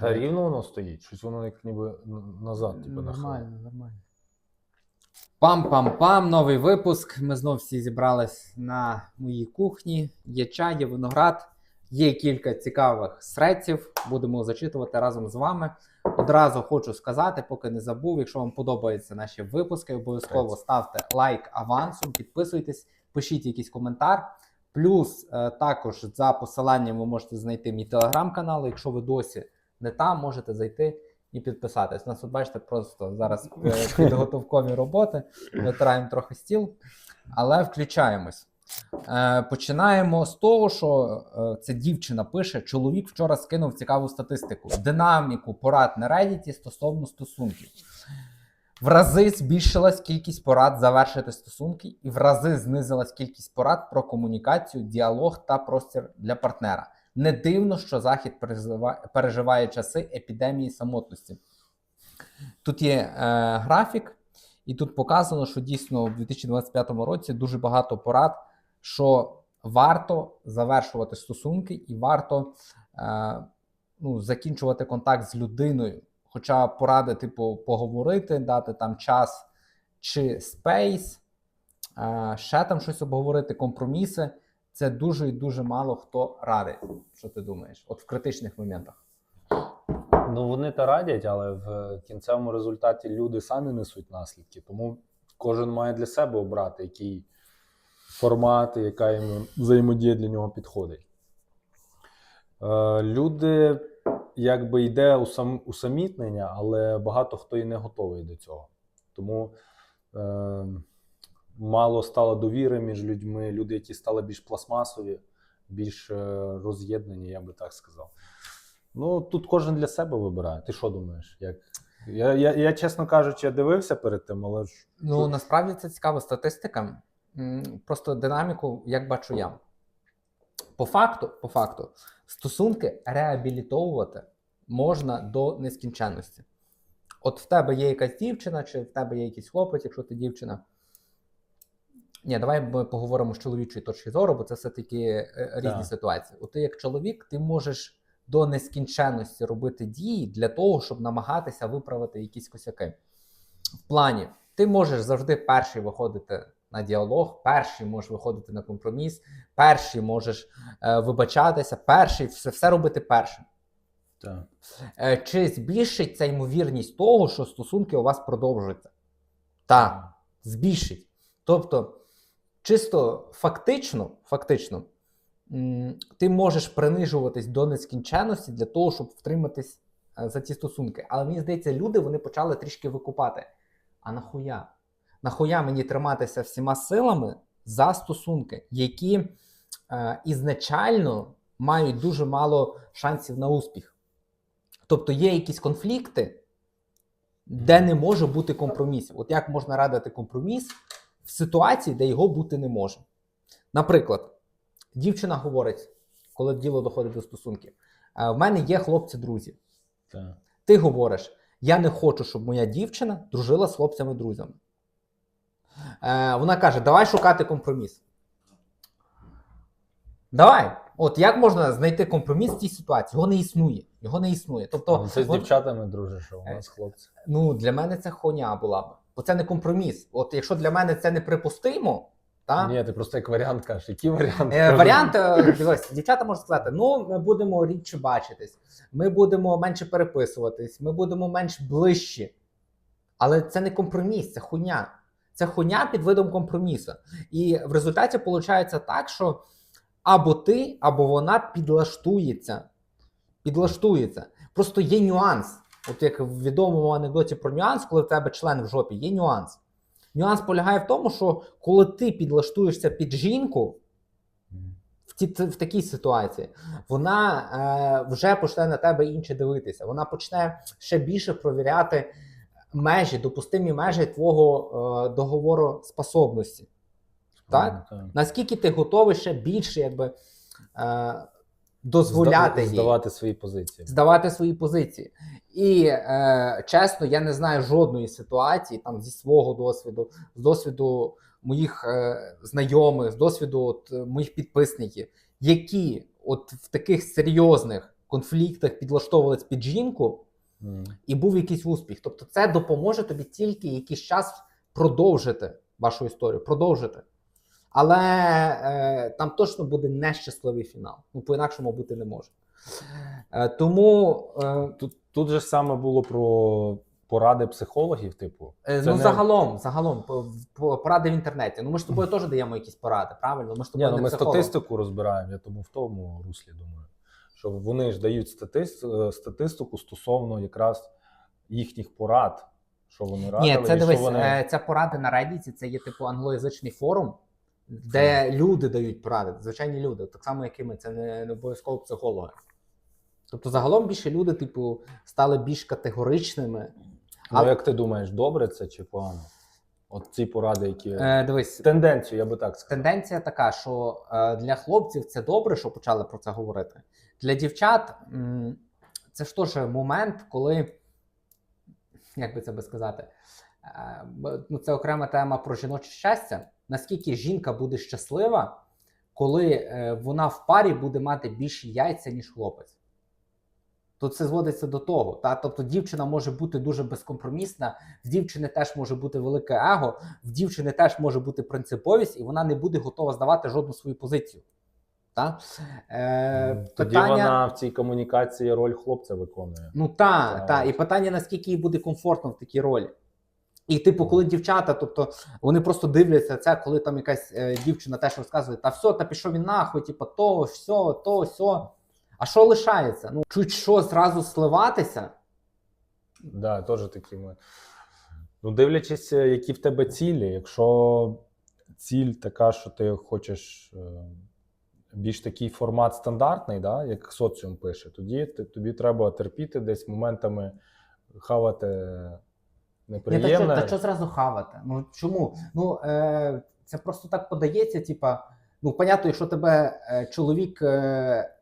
Та рівно воно стоїть, щось воно як ніби назад, типу, нахилено. Нормально, нормально. Пам-пам-пам, новий випуск. Ми знов всі зібрались на моїй кухні. Є чай, є виноград, є кілька цікавих среців. Будемо зачитувати разом з вами. Одразу хочу сказати, поки не забув, якщо вам подобаються наші випуски, обов'язково ставте лайк авансом, підписуйтесь, пишіть якийсь коментар. Плюс е, також за посиланням ви можете знайти мій телеграм-канал. Якщо ви досі не там, можете зайти і підписатись. У нас, от бачите, просто зараз е, підготовкові роботи. Витираємо трохи стіл, але включаємось. Е, починаємо з того, що е, ця дівчина пише: чоловік вчора скинув цікаву статистику: динаміку порад на Reddit стосовно стосунків. В рази збільшилась кількість порад завершити стосунки, і в рази знизилась кількість порад про комунікацію, діалог та простір для партнера. Не дивно, що Захід переживає часи епідемії самотності. Тут є е, графік, і тут показано, що дійсно в 2025 році дуже багато порад, що варто завершувати стосунки і варто е, ну, закінчувати контакт з людиною. Хоча поради, типу, поговорити, дати там час чи спейс, е, ще там щось обговорити, компроміси. Це дуже і дуже мало хто радить. Що ти думаєш? От в критичних моментах. Ну вони та радять, але в кінцевому результаті люди самі несуть наслідки. Тому кожен має для себе обрати, який формат, яка йому взаємодія для нього підходить. Е, люди, якби йде усам, усамітнення, але багато хто і не готовий до цього. Тому е, мало стало довіри між людьми, люди, які стали більш пластмасові, більш е, роз'єднані, я би так сказав. Ну, тут кожен для себе вибирає. Ти що думаєш? Як? Я, я, я, чесно кажучи, я дивився перед тим, але ж. Ну насправді це цікава статистика. Просто динаміку, як бачу я. По факту, по факту, стосунки реабілітовувати можна до нескінченності. От в тебе є якась дівчина, чи в тебе є якийсь хлопець, якщо ти дівчина. Ні, давай ми поговоримо з чоловічої точки зору, бо це все-таки е, різні Так. ситуації. От ти як чоловік, ти можеш до нескінченності робити дії для того, щоб намагатися виправити якісь косяки. В плані, ти можеш завжди перший виходити на діалог, перший можеш виходити на компроміс, перший можеш е, вибачатися, перший все, все робити першим. Так. Е, чи збільшить ця ймовірність того, що стосунки у вас продовжуються? Так, збільшить. Тобто, чисто фактично, фактично, ти можеш принижуватись до нескінченності для того, щоб втриматись е, за ці стосунки. Але мені здається, люди вони почали трішки викупати. А нахуя? Нахуя мені триматися всіма силами за стосунки, які е, ізначально мають дуже мало шансів на успіх. Тобто є якісь конфлікти, де не може бути компромісів. От як можна радити компроміс в ситуації, де його бути не може. Наприклад, дівчина говорить, коли діло доходить до стосунків: «Е, в мене є хлопці-друзі. Так. Ти говориш, я не хочу, щоб моя дівчина дружила з хлопцями-друзями. Е, вона каже: давай шукати компроміс. Давай. От як можна знайти компроміс в цій ситуації? Його не існує. Його не існує. Тобто, ти з вон- дівчатами дружиш, а у Е, нас хлопці. ну, для мене це хоня була б. Бо це не компроміс. От якщо для мене це неприпустимо, та? Ні, ти просто як варіант кажеш. Який варіант? Е, Варіант, е, дивись, дівчата можуть сказати: ну, ми будемо рідше бачитись, ми будемо менше переписуватись, ми будемо менш ближчі. Але це не компроміс, це хуйня. Це хуйня під видом компромісу. І в результаті виходить так, що або ти, або вона підлаштується. Підлаштується. Просто є нюанс. От як в відомому анекдоті про нюанс, коли в тебе член в жопі, є нюанс. Нюанс полягає в тому, що коли ти підлаштуєшся під жінку, в, ті, в такій ситуації, вона е, вже почне на тебе інше дивитися. Вона почне ще більше провіряти межі, допустимі межі твого е, договору способності. Так? Так. Наскільки ти готовий ще більше якби, е, дозволяти їй здавати свої позиції. здавати свої позиції. І е, чесно, я не знаю жодної ситуації там зі свого досвіду, з досвіду моїх е, знайомих, з досвіду от, е, моїх підписників, які от в таких серйозних конфліктах підлаштовувались під жінку, М. і був якийсь успіх. Тобто, це допоможе тобі тільки якийсь час продовжити вашу історію, продовжити. Але е, там точно буде нещасливий фінал. Ну, по-інакшому бути не може. Е, тому е, Тут, тут же саме було про поради психологів, типу. Е, Це ну, не- загалом, загалом, по- по- поради в інтернеті. Ну, ми ж тобою теж даємо якісь поради, правильно? Ми ж Ні, тобою ну не ми статистику розбираємо, я тому в тому руслі думаю. Що вони ж дають статист, е, статистику стосовно якраз їхніх порад, що вони радили, Ні, це і дивись, що вони. е, це поради на Reddit, це є типу англоязичний форум, де люди дають поради, звичайні люди, так само, як і ми, це не, не обов'язково психологи. Тобто, загалом більше люди, типу, стали більш категоричними. Ну, як ти думаєш, добре це чи погано? От ці поради, які. Е, дивись, Тенденцію, я би так сказав. тенденція така, що е, для хлопців це добре, що почали про це говорити. Для дівчат м, це ж теж момент, коли, як би це би сказати, е, ну, це окрема тема про жіноче щастя. Наскільки жінка буде щаслива, коли е, вона в парі буде мати більші яйця, ніж хлопець. Тут це зводиться до того. Та? Тобто дівчина може бути дуже безкомпромісна, в дівчини теж може бути велике его, в дівчини теж може бути принциповість, і вона не буде готова здавати жодну свою позицію. Та? Е, Тоді питання... вона в цій комунікації роль хлопця виконує. Ну та, Так. та, і питання, наскільки їй буде комфортно в такій ролі. І, типу, коли дівчата, тобто вони просто дивляться це, коли там якась е, дівчина теж розказує, та все, та пішов він нахуй, типу, то, все, то, все. А що лишається? Ну, чуть що зразу сливатися. Да, теж такі ми. Ну, дивлячись, е, які в тебе цілі. Якщо ціль така, що ти хочеш е, більш такий формат стандартний, да, як соціум пише, тоді тобі треба терпіти десь моментами хавати Ні, та що, та що зразу хавати? Ну чому? Ну е, це просто так подається, типа, ну, понятно, якщо тебе е, чоловік. Е,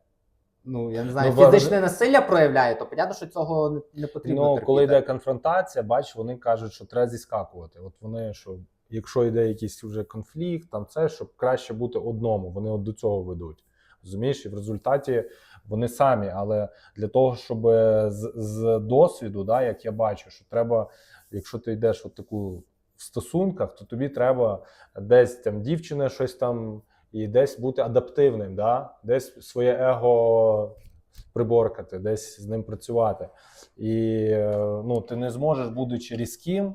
Ну, я не знаю, Ну, фізичне важ- насилля проявляє, то понятно, що цього не, не потрібно. Ну, терпіти. коли йде конфронтація, бач, вони кажуть, що треба зіскакувати. От вони, що якщо йде якийсь вже конфлікт, там це, щоб краще бути одному, вони от до цього ведуть. Розумієш, і в результаті вони самі, але для того, щоб з, з досвіду, да, як я бачу, що треба, якщо ти йдеш от таку в стосунках, то тобі треба десь там дівчина щось там і десь бути адаптивним, да? десь своє его приборкати, десь з ним працювати. І е, ну, ти не зможеш, будучи різким,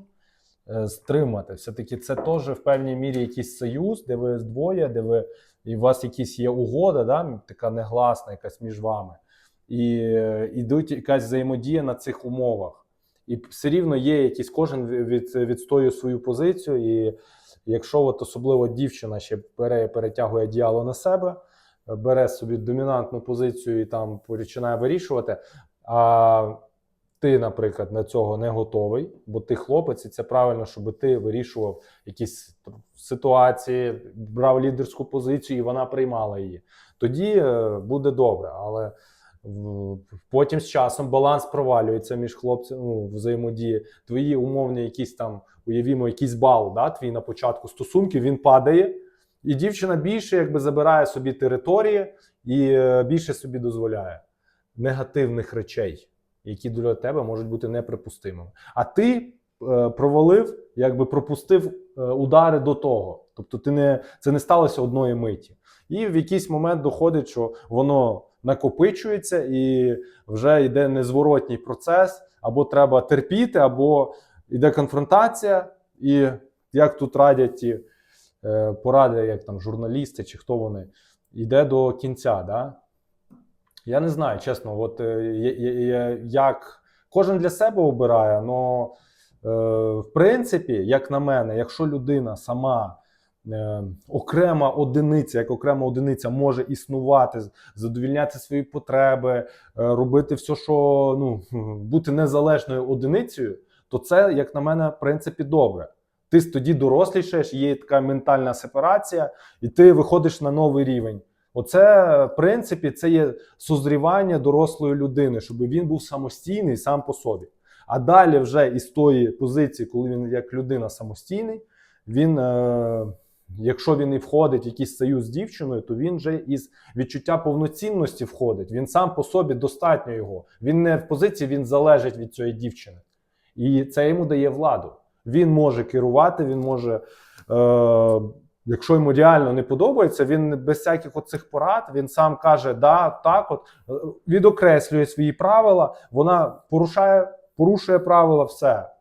е, стримати. Все-таки це теж в певній мірі якийсь союз, де ви двоє, де ви і у вас якісь є угода, да, така негласна, якась між вами. І е, ідуть якась взаємодія на цих умовах. І все рівно є якийсь кожен від, відстоює свою позицію. І якщо от особливо дівчина ще бере, перетягує одіяло на себе, бере собі домінантну позицію і там починає вирішувати. А ти, наприклад, на цього не готовий, бо ти хлопець, і це правильно, щоб ти вирішував якісь ситуації, брав лідерську позицію, і вона приймала її. Тоді е, буде добре. Але потім з часом баланс провалюється між хлопцями, ну, взаємодії. Твої умовні якісь там, уявімо, якийсь бал, да, твій на початку стосунків, він падає. І дівчина більше якби забирає собі території і е, більше собі дозволяє негативних речей, які для тебе можуть бути неприпустимими. А ти е, провалив, якби пропустив е, удари до того. Тобто, ти не, це не сталося одної миті. І в якийсь момент доходить, що воно накопичується і вже йде незворотній процес, або треба терпіти, або йде конфронтація, і як тут радять ті е, поради, як там журналісти чи хто вони, йде до кінця. Да? Я не знаю, чесно, от е, як кожен для себе обирає, але в принципі, як на мене, якщо людина сама окрема одиниця, як окрема одиниця може існувати, задовільняти свої потреби, е, робити все, що ну, бути незалежною одиницею, то це, як на мене, в принципі, добре. Ти тоді дорослішаєш, є така ментальна сепарація, і ти виходиш на новий рівень. Оце, в принципі, це є созрівання дорослої людини, щоб він був самостійний сам по собі. А далі, вже із тої позиції, коли він як людина самостійний, він е, якщо він і входить в якийсь союз з дівчиною, то він же із відчуття повноцінності входить. Він сам по собі достатньо його. Він не в позиції, він залежить від цієї дівчини. І це йому дає владу. Він може керувати, він може, е, якщо йому реально не подобається, він без всяких оцих порад, він сам каже, да, так, от е, відокреслює свої правила, вона порушає, порушує правила, все.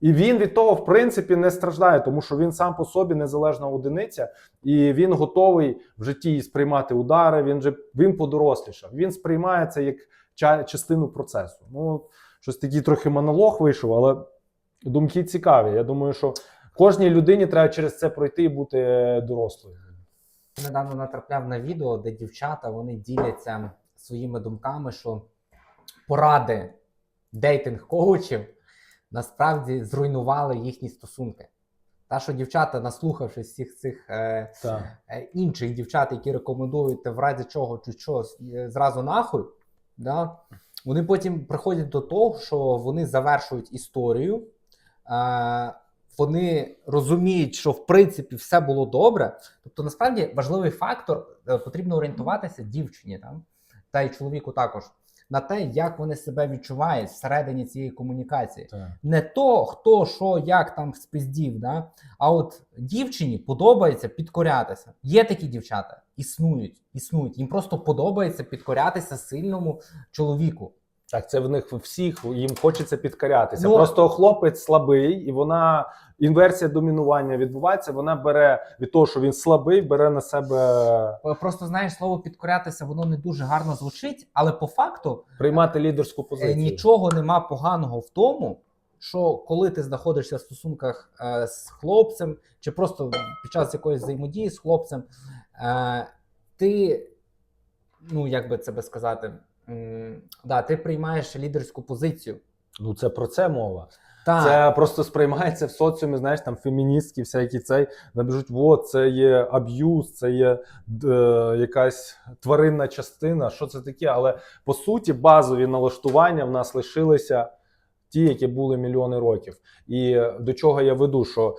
І він від того, в принципі, не страждає, тому що він сам по собі незалежна одиниця, і він готовий в житті сприймати удари. Він же він подорослішав. Він сприймає це як частину процесу. Ну, щось такий трохи монолог вийшов, але думки цікаві. Я думаю, що кожній людині треба через це пройти і бути е, дорослою. Недавно натрапляв на відео, де дівчата вони діляться своїми думками, що поради дейтинг-коучів насправді зруйнували їхні стосунки. Та, що дівчата, наслухавшись всіх цих е, е, інших дівчат, які рекомендують в разі чого чи що е, зразу нахуй, да, вони потім приходять до того, що вони завершують історію. Е, вони розуміють, що в принципі все було добре. Тобто, насправді важливий фактор е, потрібно орієнтуватися дівчині там, та й чоловіку також на те, як вони себе відчувають всередині цієї комунікації Так. не то, хто що, як там спиздів, да? а от дівчині подобається підкорятися. Є такі дівчата, існують, існують. Їм просто подобається підкорятися сильному чоловіку. Так, це в них всіх їм хочеться підкорятися. Ну, Просто хлопець слабий, і вона інверсія домінування відбувається. Вона бере від того, що він слабий, бере на себе Е, Просто знаєш, слово підкорятися, воно не дуже гарно звучить, але по факту приймати лідерську е, позицію. нічого нема поганого в тому, що коли ти знаходишся в стосунках е, з хлопцем, чи просто під час якоїсь взаємодії з хлопцем, е, ти, ну як би це би сказати, да, ти приймаєш лідерську позицію. Ну це про це мова. Так, Це просто сприймається в соціумі, знаєш, там феміністки, всякі цей набіжуть, от це є аб'юз, це є е, якась тваринна частина. Що це таке? Але по суті, базові налаштування в нас лишилися ті, які були мільйони років. І до чого я веду, що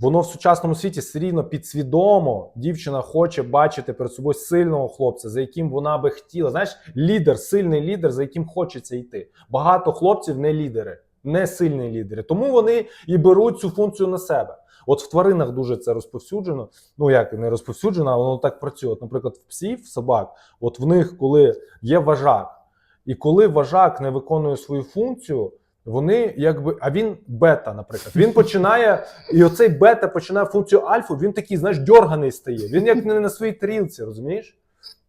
воно в сучасному світі все рівно підсвідомо дівчина хоче бачити перед собою сильного хлопця, за яким вона би хотіла. Знаєш, лідер, сильний лідер, за яким хочеться йти. Багато хлопців не лідери, не сильні лідери. Тому вони і беруть цю функцію на себе. От в тваринах дуже це розповсюджено. Ну як не розповсюджено, а воно так працює. От, наприклад, в псів, в собак, от в них, коли є важак, і коли важак не виконує свою функцію, вони якби. А він бета, наприклад. Він починає, і оцей бета починає функцію альфу, він такий, знаєш, дьорганий стає. Він як не на своїй тарілці, розумієш?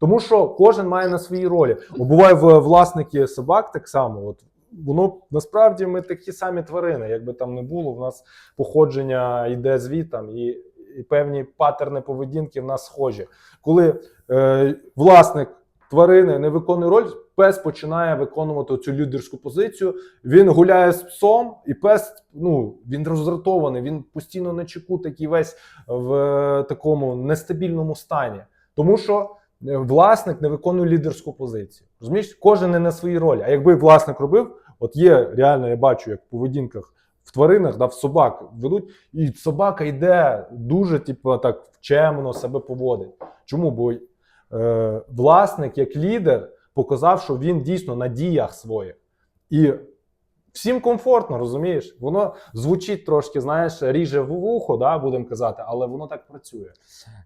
Тому що кожен має на своїй ролі. О, буває в власники собак так само. От воно насправді ми такі самі тварини. Якби там не було, в нас походження йде звітом, і, і певні патерни поведінки в нас схожі. Коли е, власник тварини не виконує роль, пес починає виконувати цю лідерську позицію. Він гуляє з псом, і пес ну він роздратований, він постійно на чеку, такий весь в е, такому нестабільному стані, тому що. е, Власник не виконує лідерську позицію. Розумієш, кожен не на своїй ролі. А якби власник робив, от є реально, я бачу, як в поведінках в тваринах, да, в собак ведуть, і собака йде дуже, типу, так чемно себе поводить. Чому? Бо е, власник, як лідер, показав, що він дійсно на діях своїх. І всім комфортно, розумієш? Воно звучить трошки, знаєш, ріже в вухо, да, будемо казати, але воно так працює.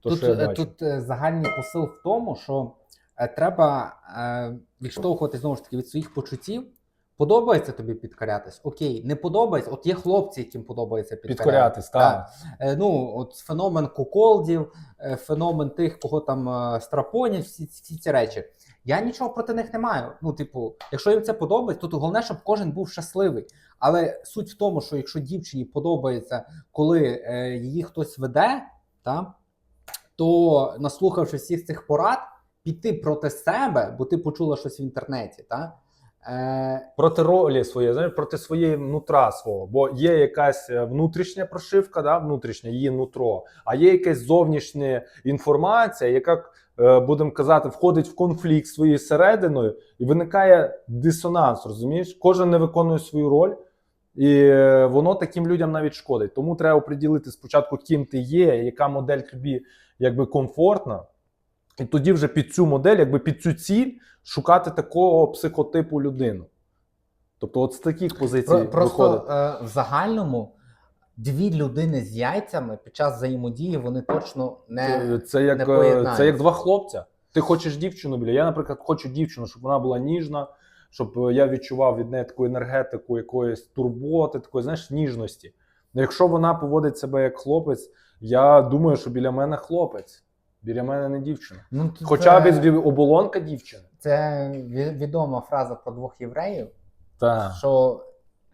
То, тут, що я е, бачу. тут е, загальний посил в тому, що треба е, відштовхувати знову ж таки від своїх почуттів. Подобається тобі підкорятись? Окей, не подобається. От є хлопці, яким подобається підкорятись. Підкорятись, так. Е, ну, от феномен куколдів, е, феномен тих, кого там е, страпонять, всі, всі ці речі. Я нічого проти них не маю. Ну, типу, якщо їм це подобається, то головне, щоб кожен був щасливий. Але суть в тому, що якщо дівчині подобається, коли е, її хтось веде, та, то наслухавши всіх цих порад, піти проти себе, бо ти почула щось в інтернеті, та, е, проти ролі своєї, знаєш, проти своєї нутра свого. Бо є якась е, внутрішня прошивка, да, внутрішня її нутро, а є якась зовнішня інформація, яка, е, будемо казати, входить в конфлікт своєю серединою, і виникає дисонанс. Розумієш? Кожен не виконує свою роль. І воно таким людям навіть шкодить. Тому треба оприділити спочатку, ким ти є, яка модель тобі якби комфортна. І тоді вже під цю модель, якби під цю ціль, шукати такого психотипу людину. Тобто, от з таких позицій Про- Просто виходить. е, в загальному дві людини з яйцями під час взаємодії вони точно не. Це, це, як, не е, це як два хлопця. Ти хочеш дівчину біля. Я, наприклад, хочу дівчину, щоб вона була ніжна, щоб е, я відчував від неї таку енергетику, якоїсь турботи, такої, знаєш, ніжності. Ну, Якщо вона поводить себе як хлопець, я думаю, що біля мене хлопець, біля мене не дівчина. Ну, це- Хоча б оболонка дівчини. Це відома фраза про двох євреїв, Так, що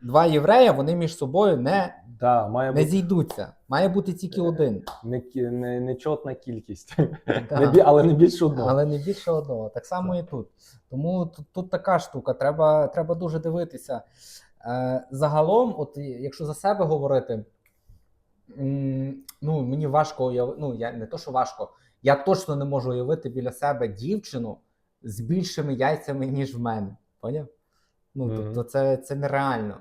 два єврея вони між собою не, да, має не бути зійдуться. Має бути тільки один. не, кі- не, нечотна кількість, Да. не, але не більше одного. Але не більше одного. Так само і тут. Тому тут, тут така штука. Треба, треба дуже дивитися. Е, загалом, от якщо за себе говорити, ну мені важко уявити. Ну, я не то, що важко. Я точно не можу уявити біля себе дівчину з більшими яйцями, ніж в мене. Поняв? Ну, Мгм. тобто це, це нереально.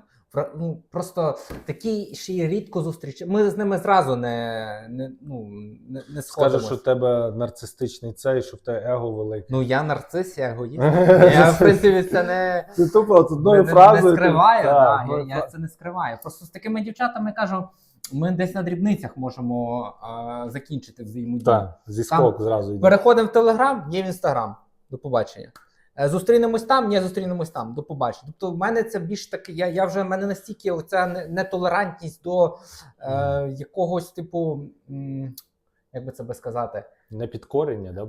Ну, просто такі ще й рідко зустрічаємо. Ми з ними зразу не, не, ну, не, не Скажеш, що в тебе нарцистичний цей, що в тебе его велике. Ну, я нарцис, я егоїст. Я, в принципі, це не, Ти тупо одною фразою. не скриваю. Я це не скриваю. Просто з такими дівчатами кажу, ми десь на дрібницях можемо а, закінчити взаємодію. Так, зі скок зразу йде. Переходимо в Телеграм, є в Інстаграм. До побачення. Е, Зустрінемось там, ні, зустрінемось там. До побачення. Тобто, в мене це більш таке, я, я вже в мене настільки оця не- нетолерантність до е, якогось типу, м, як би це би сказати, Не підкорення,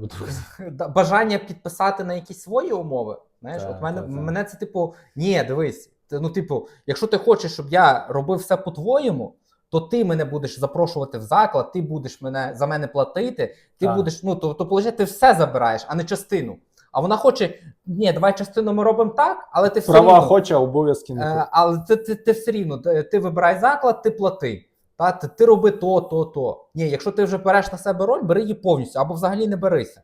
да, бажання підписати на якісь свої умови. Знаєш, Так, от мене, так, так. мене це типу, ні, дивись. ти- Ну, типу, якщо ти хочеш, щоб я робив все по-твоєму, то ти мене будеш запрошувати в заклад, ти будеш мене за мене платити, ти Так. будеш, ну то, то ти все забираєш, а не частину. А вона хоче, ні, давай частину ми робимо так, але ти все Права рівно, хоче, обов'язки не е, але ти, ти, ти все рівно, ти вибирай заклад, ти плати. Та, ти, ти роби то, то, то. Ні, якщо ти вже береш на себе роль, бери її повністю, або взагалі не берися.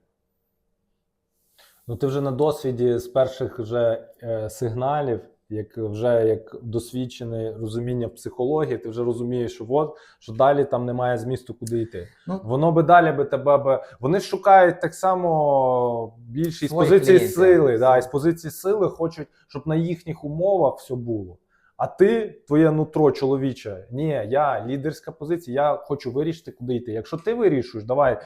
Ну ти вже на досвіді з перших вже е, сигналів, як вже як досвідчене розуміння психології, ти вже розумієш, що от що далі там немає змісту, куди йти. Ну, Воно би далі би тебе би. Вони шукають так само більше із позиції клієнтів. сили. Да, із позиції сили хочуть, щоб на їхніх умовах все було. А ти, твоє нутро чоловіче, ні, я лідерська позиція, я хочу вирішити, куди йти. Якщо ти вирішуєш, давай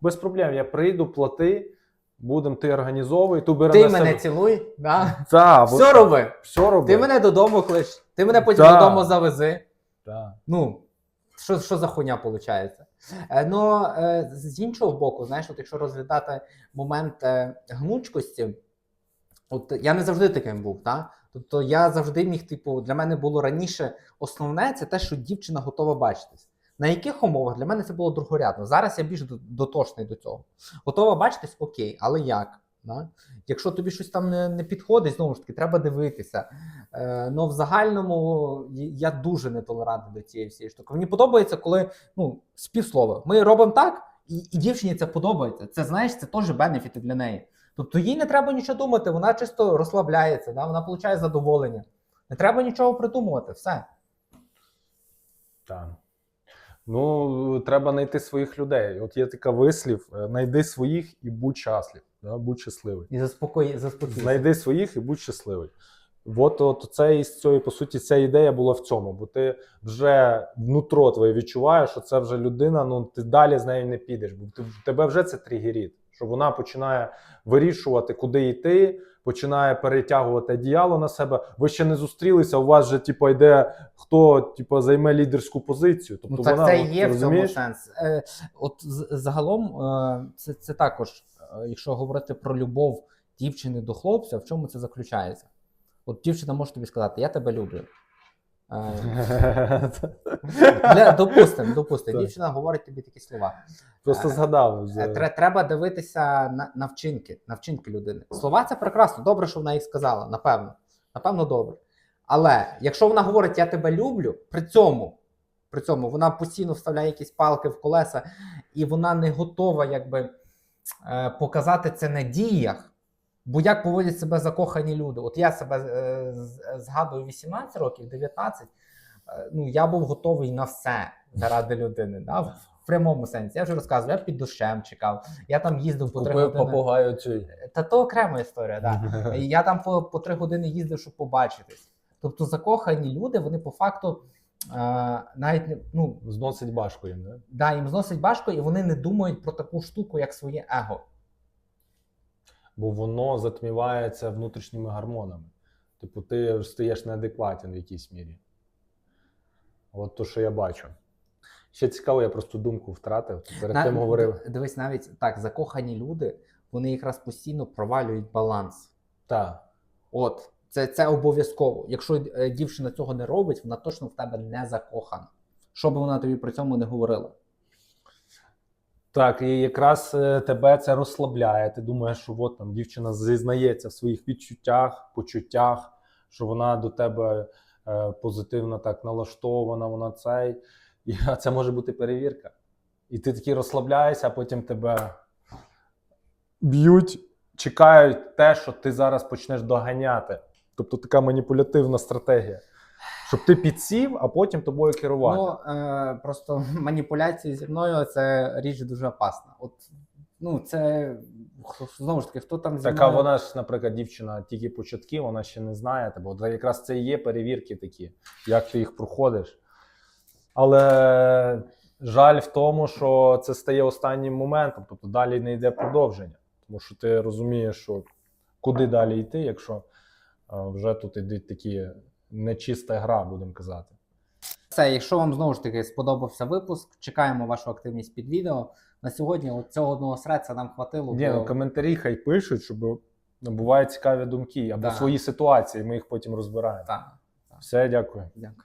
без проблем, я прийду, плати, будемо ти організовуй, ту бери ти на мене цілуй, да? Та, все роби. все роби. Ти мене додому клич, ти мене потім Да. додому завези. Та. Ну, що, що за хуйня виходить? Е, ну, е, з іншого боку, знаєш, от якщо розглядати момент е, гнучкості, от я не завжди таким був, та? Тобто я завжди міг, типу, для мене було раніше основне це те, що дівчина готова бачитись. На яких умовах для мене це було другорядно. Зараз я більш до- дотошний до цього. Готова бачитись, окей, але як? Да? Якщо тобі щось там не, не підходить, знову ж таки, треба дивитися. Е, ну, в загальному я дуже нетолерантний до цієї всієї штуки. Мені подобається, коли ну, співслово. Ми робимо так, і, і дівчині це подобається. Це знаєш, це теж бенефіти для неї. Тобто їй не треба нічого думати, вона чисто розслабляється, да? вона отримує задоволення. Не треба нічого придумувати, все. Так. Ну, треба знайти своїх людей. От є така вислів: е, знайди своїх і будь щаслив. Да? Будь щасливий. І заспокої, заспокійся. Знайди своїх і будь щасливий. От, от це із цієї, по суті, ця ідея була в цьому, бо ти вже внутро твоє відчуваєш, що це вже людина, ну ти далі з нею не підеш, бо ти, тебе вже це тригерить, що вона починає вирішувати, куди йти, починає перетягувати одіяло на себе. Ви ще не зустрілися, у вас же типу, йде хто типу, займе лідерську позицію. Тобто Ну, так вона, це от, є в цьому сенс. Е, от загалом, е, це, це також, е, якщо говорити про любов дівчини до хлопця, в чому це заключається? От дівчина може тобі сказати, я тебе люблю. Е, Для, допустим, допустим, дівчина говорить тобі такі слова. Просто Е, згадав. Е, тре- Треба дивитися на, на вчинки, на вчинки людини. Слова це прекрасно, добре, що вона їх сказала, напевно. Напевно, добре. Але якщо вона говорить я тебе люблю, при цьому, при цьому вона постійно вставляє якісь палки в колеса, і вона не готова якби, е, показати це на діях, Бо як поводять себе закохані люди? От я себе е, згадую 18 років, 19. е, Ну, я був готовий на все заради людини. Да? В прямому сенсі. Я вже розказував, я під дощем чекав, я там їздив по три години. попугаю цей. Та то окрема історія, да. Я там по, по три години їздив, щоб побачитись. Тобто закохані люди, вони по факту е, навіть ну, Зносить башку їм, не? да, їм зносить важко, і вони не думають про таку штуку, як своє его. Бо воно затмівається внутрішніми гормонами. Типу, ти стаєш неадекватен в якійсь мірі. От то, що я бачу. Ще цікаво, я просто думку втратив. Перед На- тим говорив. Дивись, навіть так, закохані люди, вони якраз постійно провалюють баланс. Так. От, це, це обов'язково. Якщо е, дівчина цього не робить, вона точно в тебе не закохана. Що би вона тобі при цьому не говорила. Так, і якраз е, тебе це розслабляє. Ти думаєш, що от там дівчина зізнається в своїх відчуттях, почуттях, що вона до тебе е, позитивно так налаштована, вона цей. І а це може бути перевірка. І ти такий розслабляєшся, а потім тебе б'ють, чекають те, що ти зараз почнеш доганяти. Тобто така маніпулятивна стратегія. Щоб ти підсів, а потім тобою керувати. Ну, е, просто маніпуляції зі мною це річ дуже опасна. От, ну, це знову ж таки, хто там зі мною... вона ж, наприклад, дівчина тільки початки, вона ще не знає тебе. От якраз це і є перевірки такі, як ти їх проходиш. Але жаль в тому, що це стає останнім моментом, тобто далі не йде продовження. Тому що ти розумієш, що куди далі йти, якщо е, вже тут йдуть такі нечиста гра, будемо казати. Все, якщо вам знову ж таки сподобався випуск, чекаємо вашу активність під відео. На сьогодні от цього одного среця нам хватило. Ні, бо- ну коментарі хай пишуть, щоб ну, бувають цікаві думки або Так. свої ситуації, ми їх потім розбираємо. Так, Все, дякую. дякую.